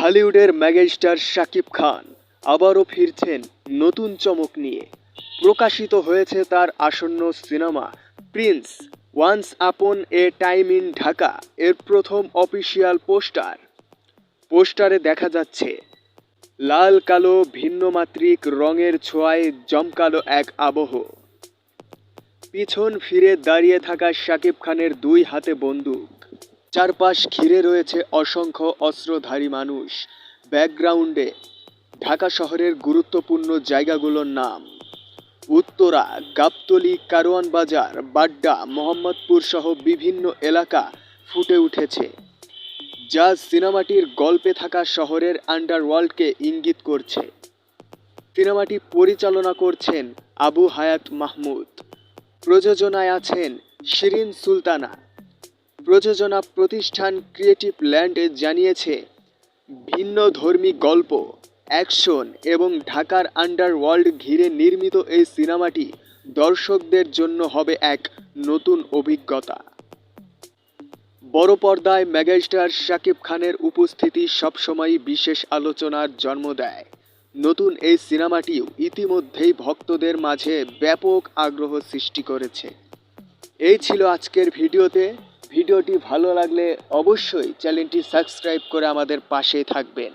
ঢালিউডের megastar Shakib Khan আবারও ফিরছেন নতুন চমক নিয়ে। প্রকাশিত হয়েছে তার আসন্ন cinema Prince once upon A time in Dhaka এর প্রথম অফিসিয়াল পোস্টার পোস্টারে দেখা যাচ্ছে লাল, কালো, ভিন্নমাত্রিক রঙের ছোঁয়ায় জমকালো এক আবহ। পিছন ফিরে দাঁড়িয়ে থাকা শাকিব খানের দুই হাতে বন্দুক। চারপাশ ঘিরে রয়েছে অসংখ্য অস্ত্রধারী মানুষ। ব্যাকগ্রাউন্ডে ঢাকা শহরের গুরুত্বপূর্ণ জায়গাগুলোর নাম। উত্তরা, গাবতলী, কারওয়ান বাজার, বাড্ডা, মোহাম্মদপুর সহ বিভিন্ন এলাকা ফুটে উঠেছে, যা সিনেমাটির গল্পে থাকা শহরের আন্ডারওয়ার্ল্ডকে ইঙ্গিত করছে। সিনেমাটি পরিচালনা করছেন আবু হায়াত মাহমুদ। প্রযোজনায় আছেন শিরিন সুলতানা। প্রযোজনা প্রতিষ্ঠান ক্রিয়েটিভ ল্যান্ডে জানিয়েছে, ভিন্ন ধর্মী গল্প, অ্যাকশন এবং ঢাকার আন্ডারওয়ার্ল্ড ঘিরে নির্মিত এই সিনেমাটি দর্শকদের জন্য হবে এক নতুন অভিজ্ঞতা। বড় পর্দায় মেগাস্টার শাকিব খানের উপস্থিতি সবসময়ই বিশেষ আলোচনার জন্ম দেয়। নতুন এই সিনেমাটিও ইতিমধ্যেই ভক্তদের মাঝে ব্যাপক আগ্রহ সৃষ্টি করেছে। এই ছিল আজকের ভিডিওতে। ভিডিওটি ভালো লাগলে অবশ্যই চ্যানেলটি সাবস্ক্রাইব করে আমাদের পাশে থাকবেন।